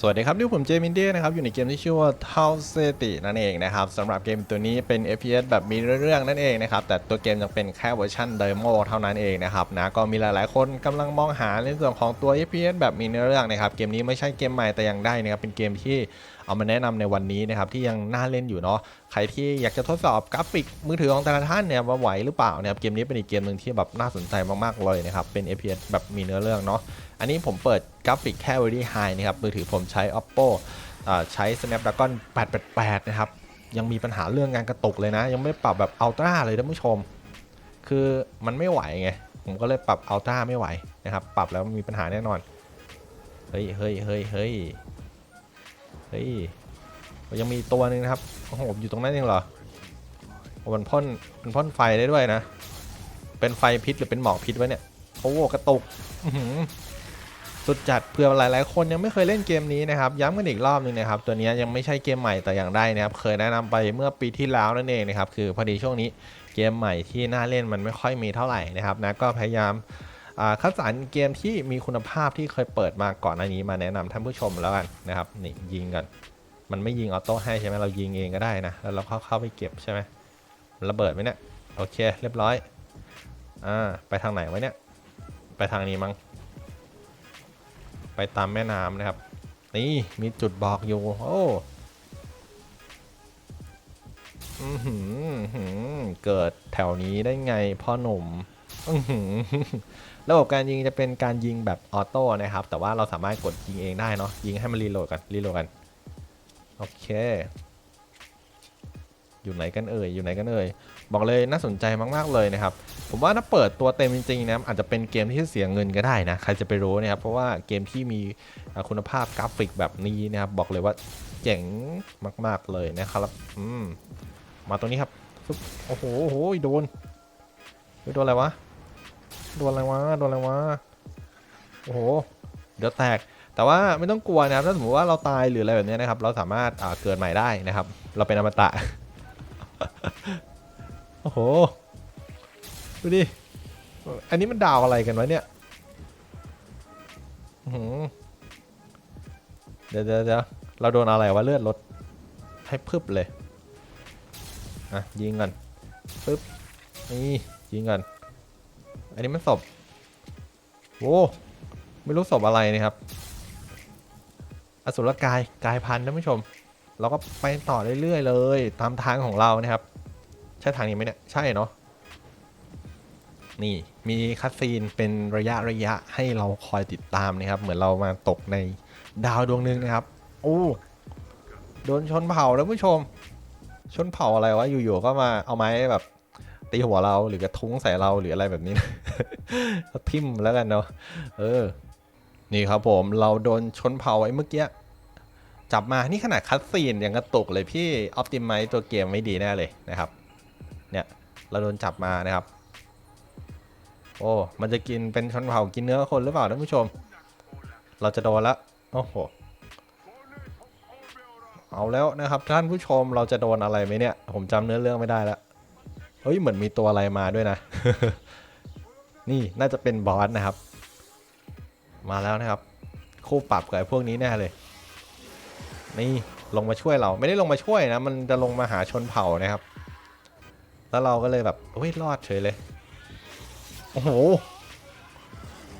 สวัสดีครับนี่ผมเจมินเดียนะครับอยู่ในเกมที่ชื่อว่า t o w c i t y นั่นเองนะครับสำหรับเกมตัวนี้เป็น FPS แบบมีเรื่องนั่นเองนะครับแต่ตัวเกมยังเป็นแค่เวอร์ชันเดโมเท่านั้นเองนะครับนะก็มีหลายๆ คนกำลังมองหาในส่วนของตัว FPS แบบมีเนื้อเรื่องนะครับเกมนี้ไม่ใช่เกมใหม่แต่ยังได้นะครับเป็นเกมที่เอามาแนะนำในวันนี้นะครับที่ยังน่าเล่นอยู่เนาะใครที่อยากจะทดสอบกราฟิกมือถือของแต่ละท่านเนี่ยว่าไหวหรือเปล่านะครับเกมนี้เป็นอีกเกมหนึ่งที่แบบน่าสนใจมากๆเลยนะครับเป็น FPS แบบมีเนื้อเรื่องเนาะ อันนี้ผมเปิดกราฟิกแค่ very high นะครับ มือถือผมใช้ oppo ใช้ snapdragon 888 นะครับ ยังมีปัญหาเรื่องงานกระตุกเลยนะ ยังไม่ปรับแบบ ultra เลยท่านผู้ชม คือมันไม่ไหวไง ผมก็เลยปรับ ultra ไม่ไหวนะครับ ปรับแล้วมันมีปัญหาแน่นอน เฮ้ยเฮ้ยเฮ้ยเฮ้ยเฮ้ยยังมีตัวหนึงนะครับ โอ้โห อยู่ตรงนั้นเองเหรอมันพ่นมันพ่นไฟได้ด้วยนะ เป็นไฟพิษหรือเป็นหมอกพิษวะเนี่ยโอ้โหกระตุกอื สุดจัดเผื่อหลายๆ คนยังไม่เคยเล่นเกมนี้นะครับย้ำกันอีกรอบหนึงนะครับตัวนี้ยังไม่ใช่เกมใหม่แต่อย่างใดนะครับเคยแนะนำไปเมื่อปีที่แล้วนั่นเองนะครับคือพอดีช่วงนี้เกมใหม่ที่น่าเล่นมันไม่ค่อยมีเท่าไหร่นะครับนะก็พยายามคัดสรรเกมที่มีคุณภาพที่เคยเปิดมาก่อนหน้านี้มาแนะนำท่านผู้ชมแล้วกันนะครับนี่ยิงกันมันไม่ยิงออโต้ให้ใช่ไหมเรายิงเองก็ได้นะแล้วเราเข้าเข้าไปเก็บใช่ไหมระเบิดไหมเนี่ยโอเค เรียบร้อยอ่าไปทางไหนวะเนี่ยไปทางนี้มั้ง ไปตามแม่น้ำนะครับ นี่มีจุดบอกอยู่ โอ้เกิดแถวนี้ได้ไงพ่อหนุ่มระบบการยิงจะเป็นการยิงแบบออโต้นะครับ แต่ว่าเราสามารถกดยิงเองได้เนาะยิงให้มันรีโหลดกันรีโหลดกัน โอเค อยู่ไหนกันเอ่ยอยู่ไหนกันเอ่ยบอกเลยน่าสนใจมากๆเลยนะครับ ผมว่าถ้าเปิดตัวเต็มจริงๆนะอาจจะเป็นเกมที่เสียเงินก็ได้นะใครจะไปรู้นะครับเพราะว่าเกมที่มีคุณภาพกราฟิกแบบนี้นะครับบอกเลยว่าเจ๋งมาก ๆเลยนะครับอืมมาตรงนี้ครับโอ้โหโอ้โหโดนโดนอะไรวะโดนอะไรวะโดนอะไรวะโอ้โหเดี๋ยวแตกแต่ว่าไม่ต้องกลัวนะครับถ้าสมมติว่าเราตายหรืออะไรแบบนี้นะครับ เราสามารถเกิดใหม่ได้นะครับ เราเป็นอมตะ โอ้โห ดูดิ อันนี้มันดาวอะไรกันวะเนี่ยเดี๋ยวเดี๋ยวเราโดนอะไรวะเลือดลด ให้พึบเลย อะ ยิงกันปึ๊บ นี่ ยิงกัน อันนี้มันศพโว้ไม่รู้ศพอะไรนะครับ อสุรกาย กายพันธุ์ท่านผู้ชม เราก็ไปต่อเรื่อยๆเลย ตามทางของเรานะครับ ใช่ทางนี้ไหมเนี่ย ใช่เนาะนี่มีคัดซีนเป็นระยะระยะให้เราคอยติดตามนะครับ เหมือนเรามาตกในดาวดวงหนึ่งนะครับโอ้โดนชนเผ่าแล้วผู้ชม ชนเผ่าอะไรวะอยู่ๆก็มาเอาไม้แบบตีหัวเราหรือกระทุ้งใส่เราหรืออะไรแบบนี้นะทิ่มแล้วกันเนาะเออ นี่ครับผมเราโดนชนเผ่าไอ้เมื่อกี้ จับมา นี่ขนาดคัดซีนยังกระตุกเลยพี่ออ t ติไม e ตัวเกมไม่ดีแน่เลยนะครับ เนี่ยเราโดนจับมานะครับ โอ้ มันจะกินเป็นชนเผ่ากินเนื้อคนหรือเปล่าท่านผู้ชม เราจะโดนละโอ้โห เอาแล้วนะครับท่านผู้ชมเราจะโดนอะไรไหมเนี่ย ผมจำเนื้อเรื่องไม่ได้ล้วเฮ้ยเหมือนมีตัวอะไรมาด้วยนะ นี่น่าจะเป็นบอสนะครับ มาแล้วนะครับ คู่ปรับกับไอ้พวกนี้แน่เลย นี่ลงมาช่วยเราไม่ได้ลงมาช่วยนะ มันจะลงมาหาชนเผ่านะครับ แล้วเราก็เลยแบบเฮ้ยรอดเฉยเลย โอ้โห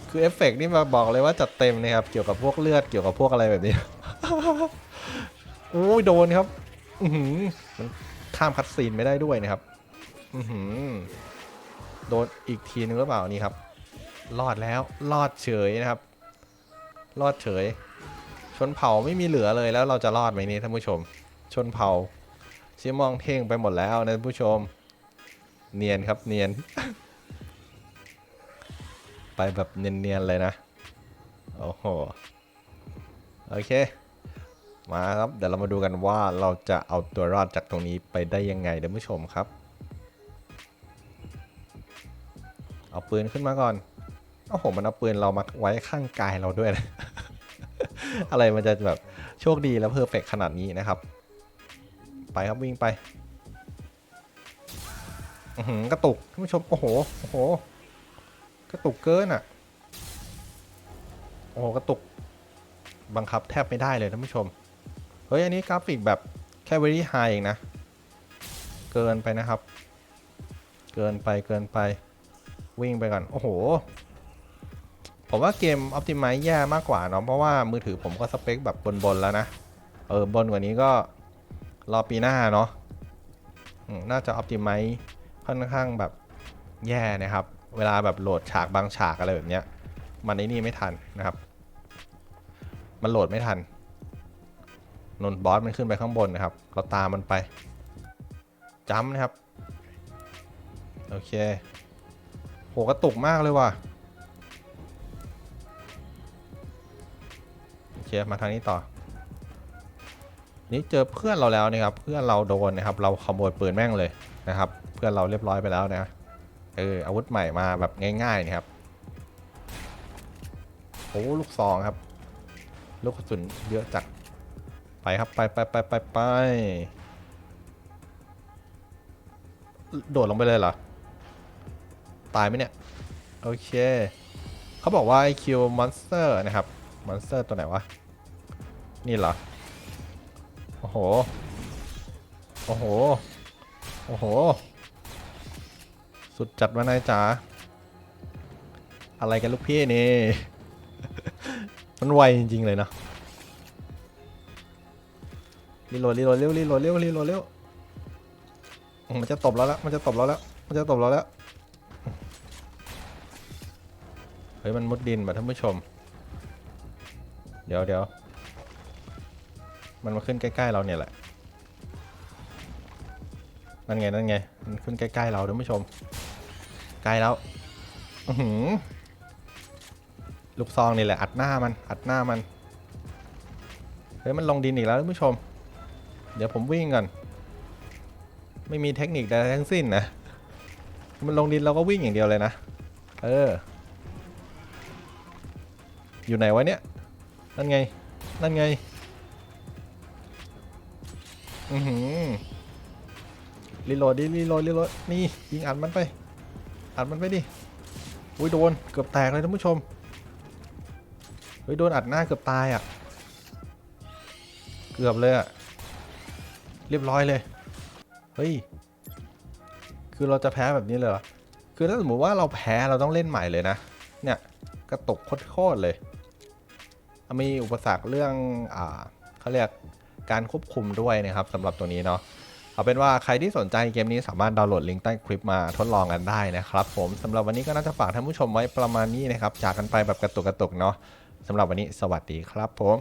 คือเอฟเฟกต์นี่มาบอกเลยว่าจัดเต็มนะครับ เกี่ยวกับพวกเลือดเกี่ยวกับพวกอะไรแบบนี้โอ้ยโดนครับ อือหือมันข้ามคัดซีนไม่ได้ด้วยนะครับ อือหือโดนอีกทีนึงหรือเปล่านี่ครับ รอดแล้วรอดเฉยนะครับ รอดเฉย นเผ่าไม่มีเหลือเลยแล้วเราจะรอดไหมนี่ท่านผู้ชม ชนเผ่าชี้มองเท่งไปหมดแล้วนะท่านผู้ชม เนียนครับเนียน ไปแบบเนียนๆเลยนะ โอ้โห โอเค มาครับ เดี๋ยวเรามาดูกันว่าเราจะเอาตัวรอดจากตรงนี้ไปได้ยังไงท่านผู้ชมครับ เอาปืนขึ้นมาก่อนโอ้โห มันเอาปืนเรามาไว้ข้างกายเราด้วยนะ อะไรมันจะแบบโชคดีและเพอร์เฟกขนาดนี้นะครับ ไปครับวิ่งไปหืกระตุกท่านผู้ชม โอ้โห โอ้โห กระตุกเกินอะ โอ้โห กระตุก บังคับแทบไม่ได้เลยท่านผู้ชม เฮ้ย อันนี้กราฟิกแบบแค่ very high เองนะ เกินไปนะครับ เกินไป เกินไป วิ่งไปก่อน โอ้โห ผมว่าเกม Optimize แย่มากกว่าเนาะเพราะว่ามือถือผมก็สเปคแบบบนๆแล้วนะ เออบนกว่านี้ก็รอปีหน้าเนาะน่าจะ Optimize ค่อนข้างแบบแย่นะครับ เวลาแบบโหลดฉากบางฉากอะไรแบบเนี้ย มันไอ้นี่ไม่ทันนะครับ มันโหลดไม่ทันนนบอสมันขึ้นไปข้างบนนะครับ เราตามมันไปจัมป์นะครับ โอเค โหกระตุกมากเลยว่ะ เคมาทางนี้ต่อ นี่เจอเพื่อนเราแล้วนะครับ เพื่อนเราโดนนะครับ เราขโมยปืนแม่งเลยนะครับ เพื่อนเราเรียบร้อยไปแล้วนะเอออาวุธใหม่มาแบบง่ายๆนะครับโอ้ลูกซองครับ ลูกกระสุนเยอะจัดไปครับไปไปไปไปไปโดดลงไปเลยเหรอ ตายไหมเนี่ย โอเค เขาบอกว่า IQ Monster นะครับ Monster ตัวไหนวะ นี่เหรอ โอ้โห โอ้โห โอ้โห สุดจัดวะนายจ๋า อะไรกันลูกพี่นี่ มันไวจริง ๆ เลยเนาะรีโหลดรีโหลดเร็วรีโหลดเร็วรีโหลดเร็วมมันจะตบเราแล้ว มันจะตบเราแล้ว มันจะตบเราแล้ว เฮ้ย มันมุดดินมาท่านผู้ชม เดี๋ยวเดี๋ยว มันมาขึ้นใกล้ๆเราเนี่ยแหละ นั่นไงนั่นไง มันขึ้นใกล้ๆเราท่านผู้ชม ใกล้แล้วอือหือลูกซองนี่แหละอัดหน้ามันอัดหน้ามัน เฮ้ยมันลงดินอีกแล้วท่านผู้ชม เดี๋ยวผมวิ่งก่อน ไม่มีเทคนิคใดทั้งสิ้นนะ มันลงดินเราก็วิ่งอย่างเดียวเลยนะ เออ อยู่ไหนวะเนี่ย นั่นไง นั่นไง อือหือรีโหลดดิรีโหลดรีโหลดนี่ยิงอัดมันไป อัดมันไปดิอุ้ยโดนเกือบแตกเลยท่านผู้ชมเฮ้ยโดนอัดหน้าเกือบตายอะ เกือบเลยอะ เรียบร้อยเลย เฮ้ย คือเราจะแพ้แบบนี้เลยเหรอ คือถ้าสมมติว่าเราแพ้เราต้องเล่นใหม่เลยนะ เนี่ยกระตกโคตรเลย มีอุปสรรคเรื่อง อ่าเขาเรียก การควบคุมด้วยนะครับสำหรับตัวนี้เนาะเอาเป็นว่าใครที่สนใจเกมนี้สามารถดาวน์โหลดลิงก์ใต้คลิปมาทดลองกันได้นะครับผมสำหรับวันนี้ก็น่าจะฝากท่านผู้ชมไว้ประมาณนี้นะครับจากกันไปแบบกระตุกกระตุกๆเนาะสำหรับวันนี้สวัสดีครับผม